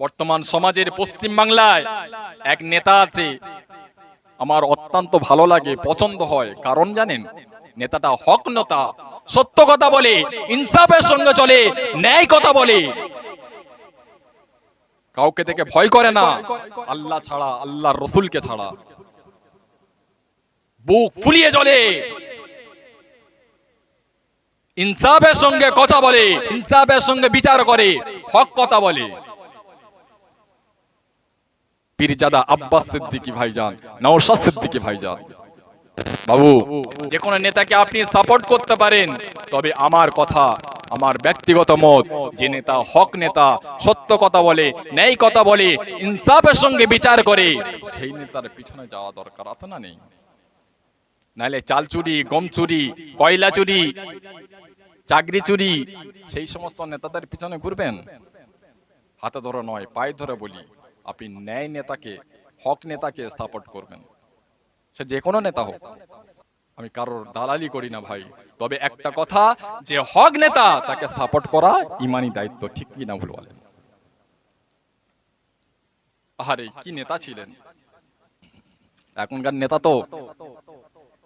বর্তমান সমাজের পশ্চিম বাংলায় এক নেতা আছে। আমার অত্যন্ত ভালো লাগে, পছন্দ হয়। কারণ জানেন, নেতাটা হক নেতা, সত্য কথা বলে, ইনসাফের সঙ্গে চলে, ন্যায় কথা বলে। কাউকে থেকে ভয় করে না, আল্লাহ ছাড়া আল্লাহ রসুলকে ছাড়া। বুক ফুলিয়ে চলে। ইনসাফের সঙ্গে কথা বলে, ইনসাফের সঙ্গে বিচার করে, হক কথা বলে। পীরজাদা আব্বাস সিদ্দিকী ভাইজান নওশাদ সিদ্দিকি ভাইজান। বাবু, যে কোনো নেতাকে আপনি সাপোর্ট করতে পারেন, তবে আমার কথা, আমার ব্যক্তিগত মত, যে নেতা হক নেতা, সত্য কথা বলে, ন্যায় কথা বলে, ইনসাফের সঙ্গে বিচার করে, সেই নেতার পিছনে যাওয়া দরকার আছে না নেই? নাহলে চাল চুরি, গম চুরি, কয়লা চুরি, চাকরি চুরি, সেই সমস্ত নেতাদের পিছনে ঘুরবেন? হাতে ধরে নয়, পায়ে ধরে বলি। আপনি ন্যায় নেতাকে, হক নেতাকে সাপোর্ট করবেন। সে যে কোনো নেতা হোক। আমি কারোর দালালি করি না ভাই। তবে একটা কথা, যে হক নেতা তাকে সাপোর্ট করা ইমানি দায়িত্ব, ঠিক কি না ভুল বলেন? কি নেতা ছিলেন? এখনকার নেতা তো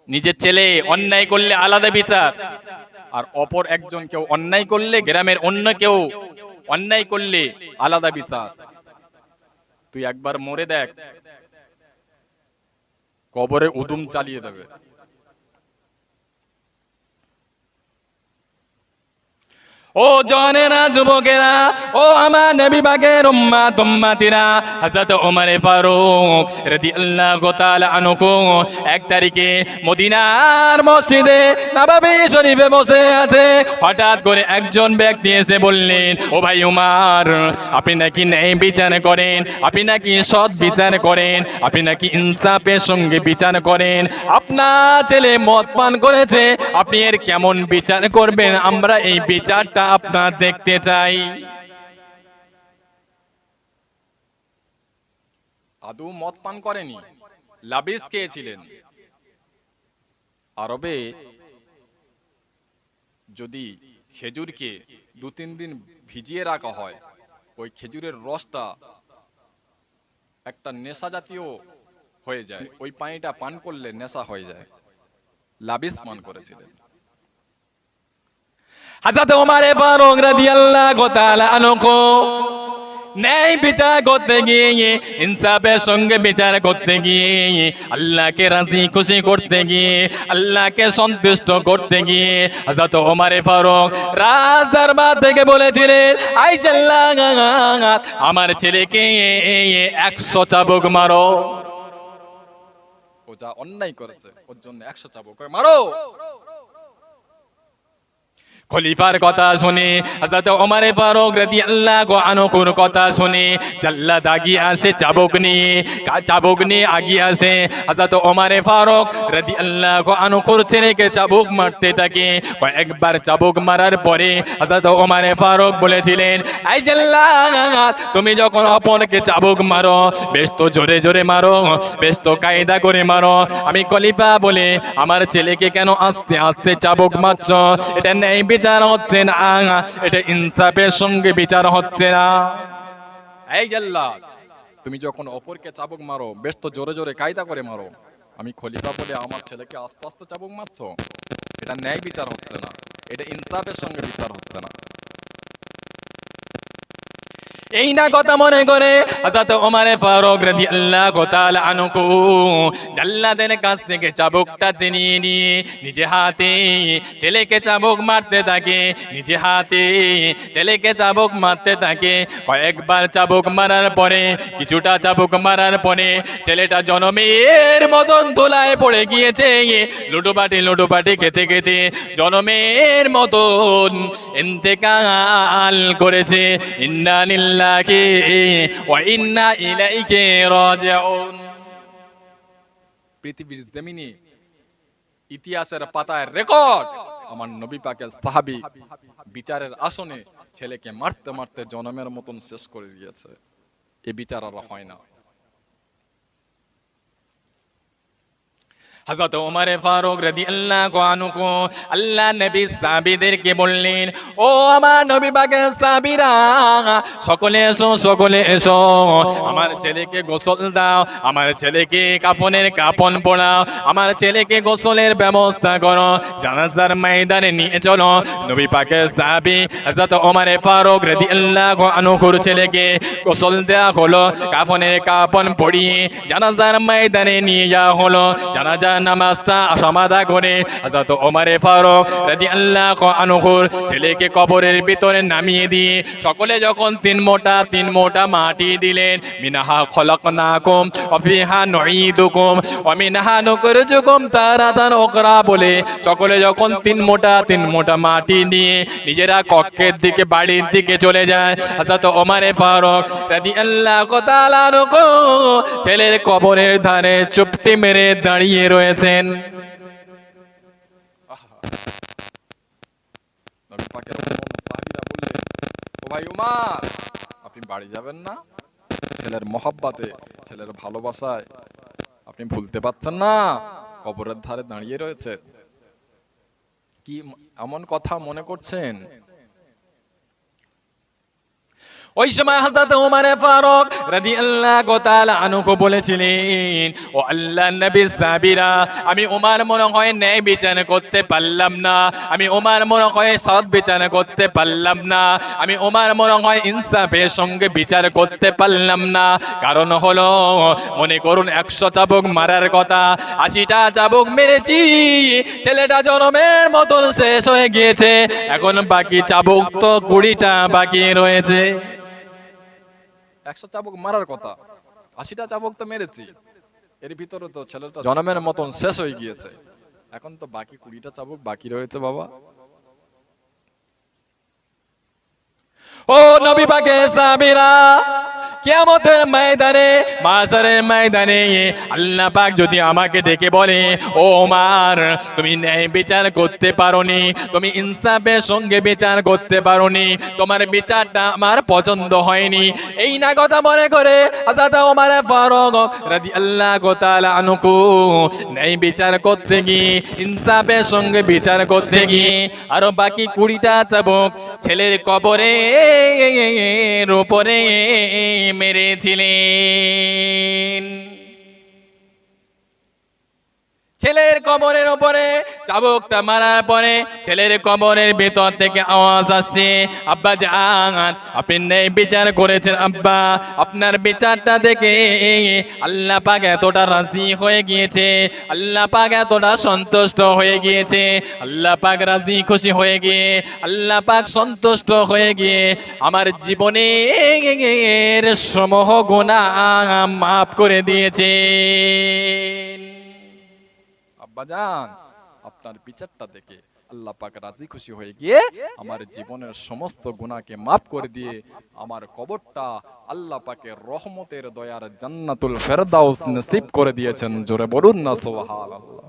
নিজের ছেলে অন্যায় করলে আলাদা বিচার, আর অপর একজন কেউ অন্যায় করলে গ্রামের অন্য কেউ অন্যায় করলে আলাদা বিচার। তুই একবার মরে দেখ। কবরে উদুম চালিয়ে দেবে। ও জনেরা যুবকেরা, ও আমার নবী বাগের উম্মা তুম্মাতিরা হযরত ওমর ফারুক রাদিয়াল্লাহু তাআলা আনহু এক তারিখে মদিনার মসজিদে নববী শরীফে বসে আছে। হঠাৎ করে একজন ব্যক্তি এসে বললেন, ও ভাই উমার, আপনি নাকি ন্যায় বিচার করেন? আপনি নাকি সৎ বিচার করেন? আপনি নাকি ইনসাফের সঙ্গে বিচার করেন? আপনার ছেলে মদ পান করেছে, আপনি এর কেমন বিচার করবেন? আমরা এই বিচারটা আপনার দেখতে চাই। আদৌ মদ পান করেনি? লাবিস খেয়েছিলেন। আরবে যদি খেজুরকে দু তিন দিন ভিজিয়ে রাখা হয়, ওই খেজুরের রসটা একটা নেশা জাতীয় হয়ে যায়। ওই পানিটা পান করলে নেশা হয়ে যায়। লাবিস পান করেছিলেন। হাজরত ওমরে ফারুক রাদিয়াল্লাহু তাআলা আনহু ন্যায় বিচার করতে গিয়ে, ইনসাফের সঙ্গে বিচার করতে গিয়ে, আল্লাহকে রাজি খুশি করতে গিয়ে, আল্লাহকে সন্তুষ্ট করতে গিয়ে, হযরত ওমরে ফারুক রাজ দরবার থেকে বলেছিলেন, আই জাল্লাত আমার ছেলেকে একশো চাবুক মারো। ও যা অন্যায় করেছে, ওর জন্য একশো চাবুক মারো। খলিফার কথা শুনে, হযরত ওমর ফারুক রাদিয়াল্লাহু আনহুর কথা শুনে, জাল্লা দাগি আসে, চাবুক নিয়ে চাবুক নিয়ে আগিয়ে আসে। হযরত ওমর ফারুক রাদিয়াল্লাহু আনহুর ছেলেকে চাবুক মারতে থাকে। কয়েকবার চাবুক মারার পরে হযরত ওমর ফারুক বলেছিলেন, এই জাল্লাত তুমি যখন অপরকে চাবুক মারো, বেশ তো জোরে জোরে মারো, বেশ তো কায়দা করে মারো। আমি খলিফা বলে, আমার ছেলেকে কেন আস্তে আস্তে চাবুক মারছ? এটা ন্যায় বিচার হচ্ছে না। এটা ইনসাফের সঙ্গে বিচার হচ্ছে না। এই জাল্লাদ তুমি যখন অপরকে চাবুক মারো, বেশ তো জোরে জোরে কায়দা করে মারো। আমি খলিফা বলে আমার ছেলেকে আস্তে আস্তে চাবুক মারছো? এটা ন্যায় বিচার হচ্ছে না। এটা ইনসাফের সঙ্গে বিচার হচ্ছে না। এই না কথা মনে করে। হযরত ওমর ফারুক রাদিয়াল্লাহু তাআলা আনহু, জাল্লাদের কাছ থেকে চাবুকটা চিনিয়ে নিয়ে নিজে হাতে ছেলেকে চাবুক মারতে থাকে, নিজে হাতে ছেলেকে চাবুক মারতে থাকে। কয়েকবার চাবুক মারার পরে, কিছুটা চাবুক মারার পরে ছেলেটা জনমের মতন ধুলায় পড়ে গিয়েছে। লুটোপাটি লুটোপাটি খেতে খেতে জনমের মতন ইন্তেকাল করেছে। ইন্না লিল্লাহি وإنا إليك راجعون. পৃথিবীর জমিনে ইতিহাসের পাতায় রেকর্ড। আমার নবী পাকের সাহাবি বিচারের আসনে ছেলেকে মারতে মারতে জনমের মতন শেষ করে দিয়েছে। এ বিচার আর হয় না। হযরত ওমর ফারুক রাদিয়াল্লাহু আনহু আল্লাহ নবী সাহাবীদেরকে বললেন, ও আমার নবী পাকের সাহাবীরা, সকলে এসো সকলে এসো। আমার ছেলেকে গোসল দাও, আমার ছেলেকে কাফনের কাফন পড়াও আমার ছেলেকে গোসলের ব্যবস্থা করো, জানাজার ময়দানে নিয়ে চলো। নবী পাকের সাহাবী হযরত ওমর ফারুক রাদিয়াল্লাহু আনহুর ছেলেকে গোসল দেওয়া হলো, কাফনের কাফন পড়িয়ে জানাজার ময়দানে নিয়ে যাওয়া হলো। জানাজার সমাধা করে ফারুক ছেলেকে কবরের ভিতরে নামিয়ে দিয়ে সকলে যখন তিন মোটা তিন মোটা মাটি দিলেন, মিনাহা বলে সকলে যখন তিন মোটা তিন মোটা মাটি নিয়ে নিজেরা কক্ষের দিকে, বাড়ির দিকে চলে যায়, হযরত ওমর ফারুক রাদিয়াল্লাহু তাআলা ছেলের কবরের ধারে চুপটি মেরে দাঁড়িয়ে রয়েছেন। আপনি বাড়ি যাবেন না? ছেলের মহাব্বাতে, ছেলের ভালোবাসায়। আপনি ভুলতে পারছেন না, কবরের ধারে দাঁড়িয়ে রয়েছে কি এমন কথা মনে করছেন? ওই সময় হযরত ওমর ফারুক রাদিয়াল্লাহু তাআলা আনহু বলেছিলেন, ও আল্লাহর নবী সাবিরা আমি ওমর মনে হয় ন্যায় বিচার করতে পারলাম না। আমি ওমর মনে হয় সৎ বিচার করতে পারলাম না। আমি ওমর মনে হয় ইনসাফের সঙ্গে বিচার করতে পারলাম না। কারণ হলো, মনে করুন একশো চাবুক মারার কথা, আশিটা চাবুক মেরেছি, ছেলেটা জনমের মতন শেষ হয়ে গিয়েছে। এখন বাকি চাবুক তো কুড়িটা বাকি রয়েছে। একশো চাবুক মারার কথা। আশিটা চাবুক তো মেরেছি। এর ভিতরে তো ছেলেটা জনমের মতন শেষ হয়ে গিয়েছে। এখন তো বাকি কুড়িটা চাবুক বাকি রয়েছে বাবা। ও নবী পাকে সাবিরা কিয়ামতের ময়দানে মাসারের ময়দানে আল্লাহ পাক যদি আমাকে ডেকে বলে, ও মার তুমি ন্যায় বিচার করতে পারোনি, তুমি ইনসাফের সঙ্গে বিচার করতে পারোনি, তোমার বিচারটা আমার পছন্দ হয়নি। এই না কথা মনে করে হযরত ওমর ফারুক রাদিয়াল্লাহু তাআলা আনহু ন্যায় বিচার করতে গিয়ে, ইনসাফের সঙ্গে বিচার করতে গিয়ে, আরও বাকি কুড়িটা চাবুক ছেলের কবরে উপরে মেরেছিলেন। ছেলের কবরের ওপরে চাবুকটা মারার পরে ছেলের কবরের ভেতর থেকে আওয়াজ আসছে, আব্বা জান, আপনি নেই বিচার করেছেন, আব্বা। আপনার বিচারটা দেখে আল্লাহ পাক এতটা রাজি হয়ে গিয়েছে, আল্লাহ পাক এতটা সন্তুষ্ট হয়ে গিয়েছে, আল্লাহ পাক রাজি খুশি হয়ে গিয়ে, আল্লাহ পাক সন্তুষ্ট হয়ে গিয়ে আমার জীবনের সমূহ গুণা মাফ করে দিয়েছে। আব্বাজান আপনার বিচারটা দেখে আল্লাহ পাক রাজি খুশি হয়ে গিয়ে আমার জীবনের সমস্ত গুণাকে মাফ করে দিয়ে আমার কবরটা আল্লাহ পাকের রহমতের দয়ার জান্নাতুল ফেরদাউস নসিব করে দিয়েছেন। জোরে বলুন না, সুবহানাল্লাহ।